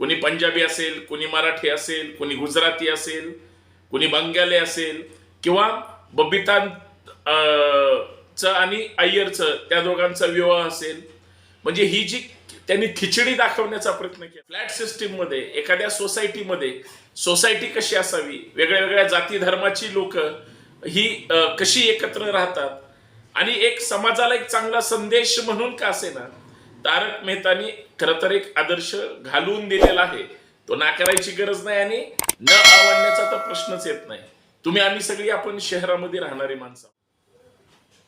कोणी पंजाबी असेल कोणी मराठी असेल कोणी गुजराती असेल कोणी बंगाली असेल किंवा बबितां च आणि अय्यरचं त्या दोघांचा विवाह असेल. म्हणजे ही जी त्यांनी खिचडी दाखवण्याचा प्रयत्न केला. फ्लॅट सिस्टीममध्ये एखाद्या सोसायटीमध्ये सोसायटी कशी असावी वेगळ्या वेगळ्या जाती धर्माची लोक ही कशी एकत्र राहतात? आणि एक समाजाला एक चांगला संदेश म्हणून का असेना? तारक मेहतानी खरं तर एक आदर्श घालून दिलेला आहे. तो नाकारायची गरज नाही आणि न आवडण्याचा तर प्रश्नच येत नाही. तुम्ही आम्ही सगळी आपण शहरामध्ये राहणारी माणसं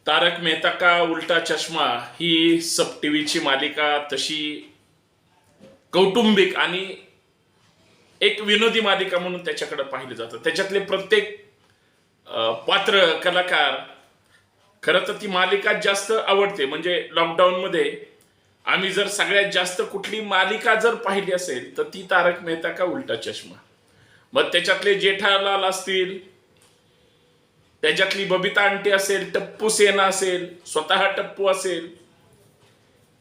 तारक मेहता का उलटा चष्मा? ही सब टीव्हीची मालिका तशी कौटुंबिक आणि एक विनोदी मालिका म्हणून त्याच्याकडे पाहिलं जातं. त्याच्यातले प्रत्येक पात्र कलाकार खरं तर ती मालिका जास्त आवडते. म्हणजे लॉकडाऊनमध्ये आम्ही जर सगळ्यात जास्त कुठली मालिका जर पाहिली असेल तर ती तारक मेहता का उलटा चष्मा? मग त्याच्यातले जेठालाल असतील त्याच्यातली बबिता आंटी असेल टप्पू सेना असेल स्वतः टप्पू असेल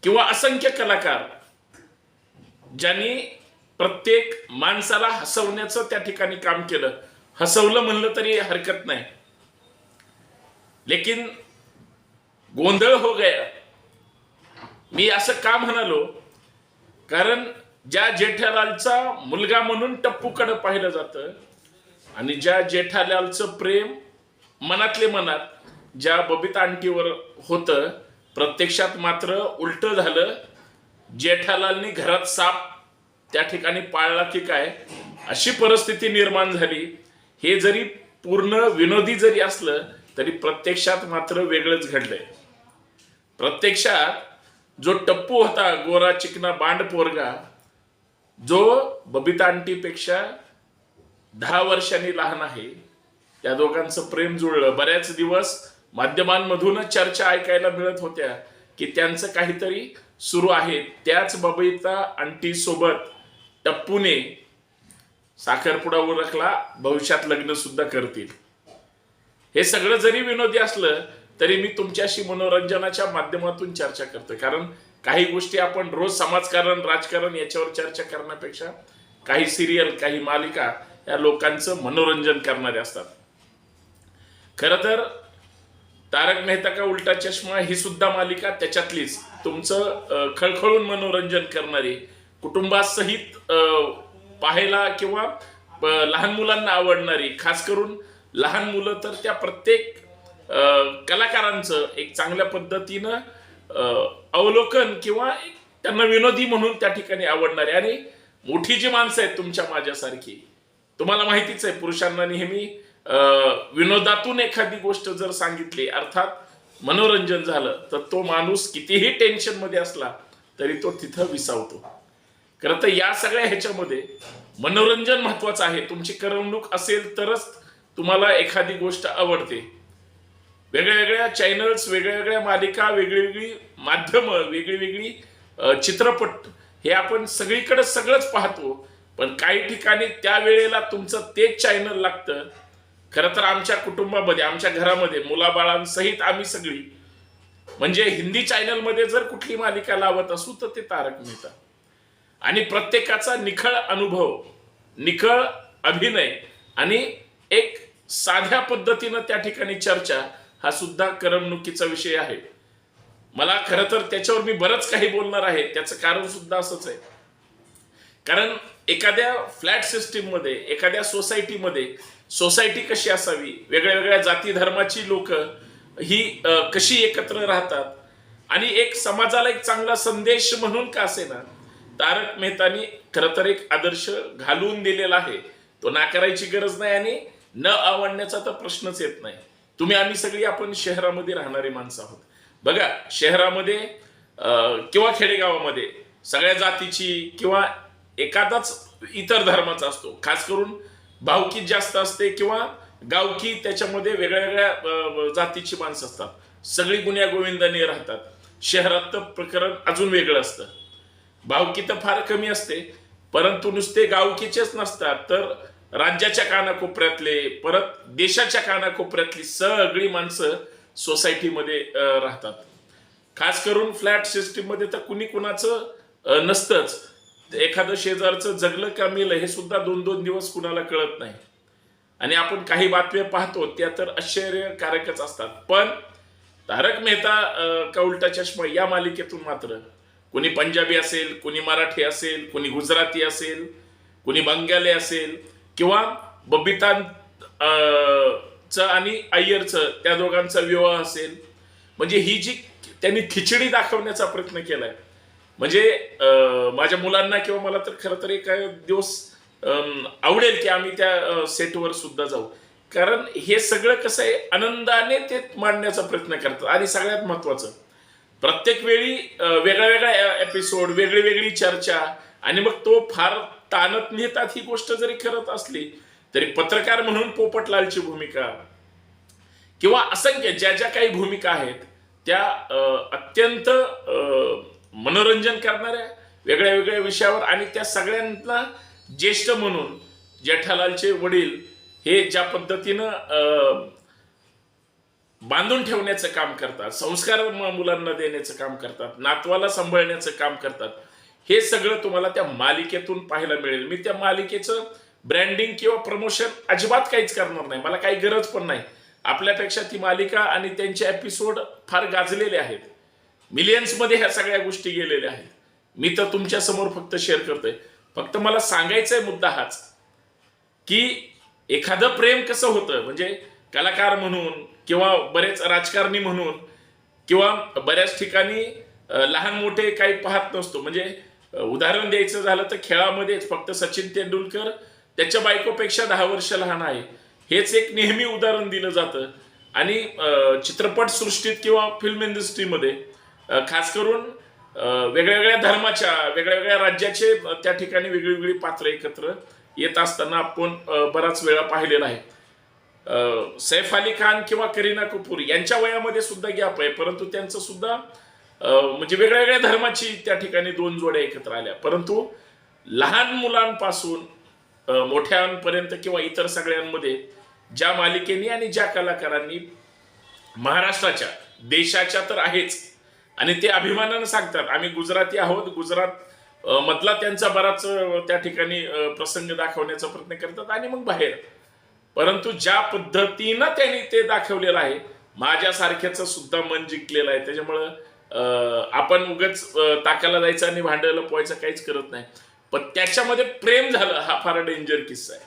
किंवा असंख्य कलाकार ज्यांनी प्रत्येक माणसाला हसवण्याचं त्या ठिकाणी काम केलं. हसवलं म्हणलं तरी हरकत नाही. लेकिन गोंधळ हो गया. मी असं का म्हणालो? कारण ज्या जेठालालचा मुलगा म्हणून टप्पूकडे पाहिलं जातं आणि ज्या जेठालालचं प्रेम मनातले मनात ज्या बबिता आंटीवर होतं प्रत्यक्षात मात्र उलट झालं जेठालालनी घरात साप त्या ठिकाणी पाळला की काय? अशी परिस्थिती निर्माण झाली. हे जरी पूर्ण विनोदी जरी असलं तरी प्रत्यक्षात मात्र वेगळंच घडलंय. प्रत्यक्षात जो टप्पू होता गोरा चिकना बांड पोरगा जो बबिता आंटीपेक्षा दहा वर्षांनी लहान आहे त्या दोघांचं प्रेम जुळलं. बऱ्याच दिवस माध्यमांमधून चर्चा ऐकायला मिळत होत्या की त्यांचं काहीतरी सुरू आहे. त्याच बबिता आंटी सोबत टप्पूने साखरपुडा उरकला भविष्यात लग्न सुद्धा करतील. हे सगळं जरी विनोदी असलं तरी मी तुमच्याशी मनोरंजनाच्या माध्यमातून चर्चा करतोय. कारण काही गोष्टी आपण रोज समाजकारण राजकारण याच्यावर चर्चा करण्यापेक्षा काही सिरियल काही मालिका या लोकांचं मनोरंजन करणारे असतात. खर तर तारक मेहता का उलटा चष्मा ही सुद्धा मालिका त्याच्यातलीच. तुमचं खळखळून मनोरंजन करणारी कुटुंबासहित अं, पाहायला किंवा लहान मुलांना आवडणारी खास करून लहान मुलं तर त्या प्रत्येक कलाकारांचं एक चांगल्या पद्धतीनं अवलोकन किंवा त्यांना विनोदी म्हणून त्या ठिकाणी आवडणारे. आणि मोठी जी माणसं आहेत तुमच्या माझ्यासारखी तुम्हाला माहितीच आहे पुरुषांना नेहमी अं, विनोदातून एखादी गोष्ट जर सांगितली अर्थात मनोरंजन झालं तर तो माणूस कितीही टेन्शनमध्ये असला तरी तो तिथं विसावतो. खरं तर या सगळ्या ह्याच्यामध्ये मनोरंजन महत्वाचं आहे. तुमची करमणूक असेल तरच तुम्हाला एखादी गोष्ट आवडते. वेगळ्या वेगळ्या चॅनल्स वेगळ्या वेगळ्या मालिका वेगळी वेगळी माध्यमं वेगळी वेगळी चित्रपट हे आपण सगळीकडे सगळंच पाहतो. पण काही ठिकाणी त्यावेळेला तुमचं तेच चॅनल लागतं. खरं तर आमच्या कुटुंबामध्ये आमच्या घरामध्ये मुलाबाळांसहित आम्ही सगळी. म्हणजे हिंदी चॅनलमध्ये जर कुठली मालिका लावत असू तर ते तारक मेहता. आणि प्रत्येकाचा निखळ अनुभव निखळ अभिनय आणि एक साध्या पद्धतीनं त्या ठिकाणी चर्चा हा सुद्धा करमणुकीचा विषय आहे. मला खरं तर त्याच्यावर मी बरंच काही बोलणार आहे. त्याचं कारण सुद्धा असंच आहे. कारण एखाद्या फ्लॅट सिस्टीममध्ये एखाद्या सोसायटीमध्ये सोसायटी कशी असावी वेगळ्या वेगळ्या जाती धर्माची लोक ही कशी एकत्र राहतात? आणि एक समाजाला एक चांगला संदेश म्हणून का असेना? तारक मेहतानी खरं तर एक आदर्श घालून दिलेला आहे. तो नाकारायची गरज नाही आणि न आवडण्याचा तर प्रश्नच येत नाही. तुम्ही आम्ही सगळी आपण शहरामध्ये राहणारी माणसं आहोत. बघा शहरामध्ये किंवा खेडेगावामध्ये सगळ्या जातीची किंवा एखादाच इतर धर्माचा असतो. खास करून भावकी जास्त असते किंवा गावकी त्याच्यामध्ये वेगळ्या वेगळ्या जातीची माणसं असतात. सगळी गुन्ह्या गोविंदाने राहतात. शहरात तर प्रकरण अजून वेगळं असतं. भावकी तर फार कमी असते. परंतु नुसते गावकीचेच नसतात. तर राज्याच्या कानाकोपऱ्यातले परत देशाच्या कानाकोपऱ्यातली सगळी माणसं सोसायटीमध्ये राहतात. खास करून फ्लॅट सिस्टीममध्ये तर कुणी कुणाचं नसतंच. एखादं शेजारचं जगलं का मेलं हे सुद्धा दोन दोन दिवस कुणाला कळत नाही. आणि आपण काही बातम्या पाहतो त्या तर आश्चर्यकारकच असतात. पण तारक मेहता का उलटा चष्मा या मालिकेतून मात्र. कोणी पंजाबी असेल कोणी मराठी असेल कोणी गुजराती असेल कोणी बंगाली असेल किंवा बबिता च आणि अय्यरचं त्या दोघांचा विवाह असेल. म्हणजे ही जी त्यांनी खिचडी दाखवण्याचा प्रयत्न केलाय. म्हणजे माझ्या मुलांना किंवा मला तर खरं तर एक दिवस आवडेल की आम्ही त्या सेटवर सुद्धा जाऊ. कारण हे सगळं कसं आहे आनंदाने ते मांडण्याचा प्रयत्न करतात. आणि सगळ्यात महत्वाचं प्रत्येक वेळी वेगळ्या वेगळ्या एपिसोड वेगळी वेगळी चर्चा आणि मग तो फार ताणत नेतात ही गोष्ट जरी करत असली तरी पत्रकार म्हणून पोपटलालची भूमिका किंवा असंख्य ज्या ज्या काही भूमिका आहेत त्या अं, अत्यंत अं, मनोरंजन करणाऱ्या वेगळ्या वेगळ्या विषयावर आणि त्या सगळ्यांना ज्येष्ठ म्हणून जेठालालचे वडील हे ज्या पद्धतीनं अं, बांधून ठेवण्याचं काम करतात संस्कार मुलांना देण्याचं काम करतात नातवाला सांभाळण्याचं काम करतात हे सगळं तुम्हाला त्या मालिकेतून पाहायला मिळेल. मी त्या मालिकेचं ब्रँडिंग किंवा प्रमोशन अजिबात काहीच करणार नाही. मला काही गरज पण नाही. आपल्यापेक्षा ती मालिका आणि त्यांचे एपिसोड फार गाजलेले आहेत. मिलियन्समध्ये ह्या सगळ्या गोष्टी गेलेल्या आहेत. मी तर तुमच्यासमोर फक्त शेअर करतोय. फक्त मला सांगायचा आहे मुद्दा हाच की एखादं प्रेम कसं होतं? म्हणजे कलाकार म्हणून किंवा बरेच राजकारणी म्हणून किंवा बऱ्याच ठिकाणी लहान मोठे काही पाहत नसतो. म्हणजे उदाहरण द्यायचं झालं तर खेळामध्येच फक्त सचिन तेंडुलकर त्याच्या बायकोपेक्षा दहा वर्ष लहान आहे. हेच एक नेहमी उदाहरण दिलं जातं. आणि अं, चित्रपट सृष्टीत किंवा फिल्म इंडस्ट्रीमध्ये खास करून वेगळ्या वेगळ्या धर्माच्या वेगळ्या वेगळ्या राज्याचे त्या ठिकाणी वेगळी वेगळी पात्र एकत्र येत असताना आपण बराच वेळा पाहिलेला आहे. अं, सैफ अली खान किंवा करीना कपूर यांच्या वयामध्ये सुद्धा गॅप आहे परंतु त्यांचं सुद्धा म्हणजे वेगळ्या वेगळ्या धर्माची त्या ठिकाणी दोन जोड्या एकत्र आल्या. परंतु लहान मुलांपासून मोठ्यांपर्यंत किंवा इतर सगळ्यांमध्ये ज्या मालिकेनी आणि ज्या कलाकारांनी महाराष्ट्राच्या देशाच्या तर आहेच. आणि ते अभिमानानं सांगतात आम्ही गुजराती आहोत. गुजरात मधला त्यांचा बराच त्या ठिकाणी प्रसंग दाखवण्याचा प्रयत्न करतात आणि मग बाहेर. परंतु ज्या पद्धतीनं त्यांनी ते दाखवलेलं आहे माझ्यासारख्याचं सुद्धा मन जिंकलेलं आहे. त्याच्यामुळं आपण उगच ताकाला जायचं आणि भांडायला पोहायचं काहीच करत नाही. पण त्याच्यामध्ये प्रेम झालं हा फार डेंजर किस्सा आहे.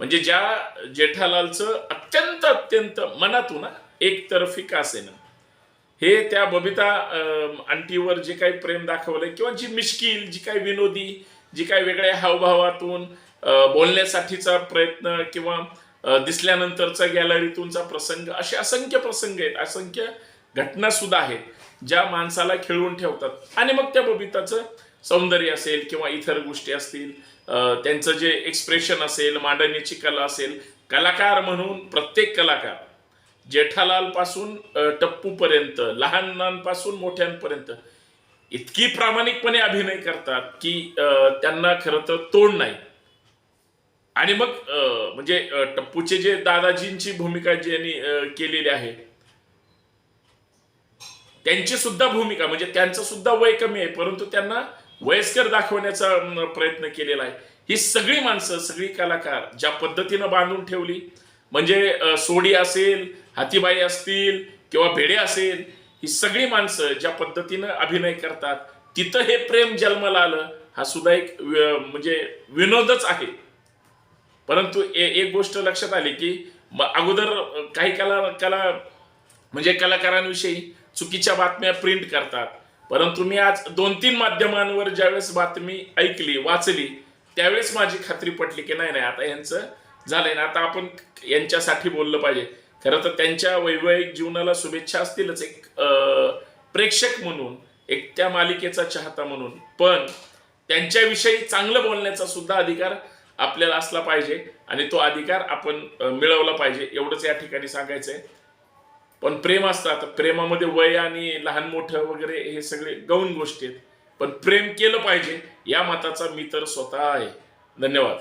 म्हणजे ज्या जेठालालचं अत्यंत अत्यंत मनातून एकतर्फी का असेना हे त्या बबिता आंटीवर जे काही प्रेम दाखवलंय किंवा जी मिश्किल जी काही विनोदी जी काही वेगळ्या हावभावातून बोलण्यासाठीचा प्रयत्न किंवा दिसल्यानंतरचा गॅलरीतूनचा प्रसंग असे असंख्य प्रसंग आहेत. असंख्य घटना सुद्धा आहेत. ज्या माणसाला खेळवून ठेवतात. आणि मग त्या बबिताचं सौंदर्य असेल किंवा इतर गोष्टी असतील त्यांचं जे एक्सप्रेशन असेल मांडण्याची कला असेल कलाकार म्हणून प्रत्येक कलाकार जेठालाल पासून टप्पू पर्यंत लहानांपासून मोठ्यांपर्यंत इतकी प्रामाणिकपणे अभिनय करतात की त्यांना खरं तर तोड नाही. आणि मग म्हणजे टप्पूचे जे दादाजींची भूमिका ज्यांनी केलेली आहे त्यांची सुद्धा भूमिका म्हणजे त्यांचं सुद्धा वय कमी आहे परंतु त्यांना वयस्कर दाखवण्याचा प्रयत्न केलेला आहे. ही सगळी माणसं सगळी कलाकार ज्या पद्धतीनं बांधून ठेवली म्हणजे सोडी असेल हातीबाई असतील किंवा भेडे असेल ही सगळी माणसं ज्या पद्धतीनं अभिनय करतात तिथं हे प्रेम जन्माला आलं हा सुद्धा एक म्हणजे विनोदच आहे. परंतु ए- एक गोष्ट लक्षात आली की अगोदर काही कला कला म्हणजे कलाकारांविषयी चुकीच्या बातम्या प्रिंट करतात. परंतु मी आज दोन तीन माध्यमांवर ज्यावेळेस बातमी ऐकली वाचली त्यावेळेस माझी खात्री पटली की नाही नाही आता यांचं झालंय ना आता आपण यांच्यासाठी बोललं पाहिजे. खरं तर त्यांच्या वैवाहिक जीवनाला शुभेच्छा असतीलच एक प्रेक्षक म्हणून एक त्या मालिकेचा चाहता म्हणून. पण त्यांच्याविषयी चांगलं बोलण्याचा सुद्धा अधिकार आपल्याला असला पाहिजे आणि तो अधिकार आपण मिळवला पाहिजे एवढंच या ठिकाणी सांगायचं आहे पण प्रेम असतात. प्रेमामध्ये वय आणि लहान मोठं वगैरे हे सगळे गौण गोष्टी आहेत. पण प्रेम केलं पाहिजे या मताचा मी तर स्वतः आहे. धन्यवाद.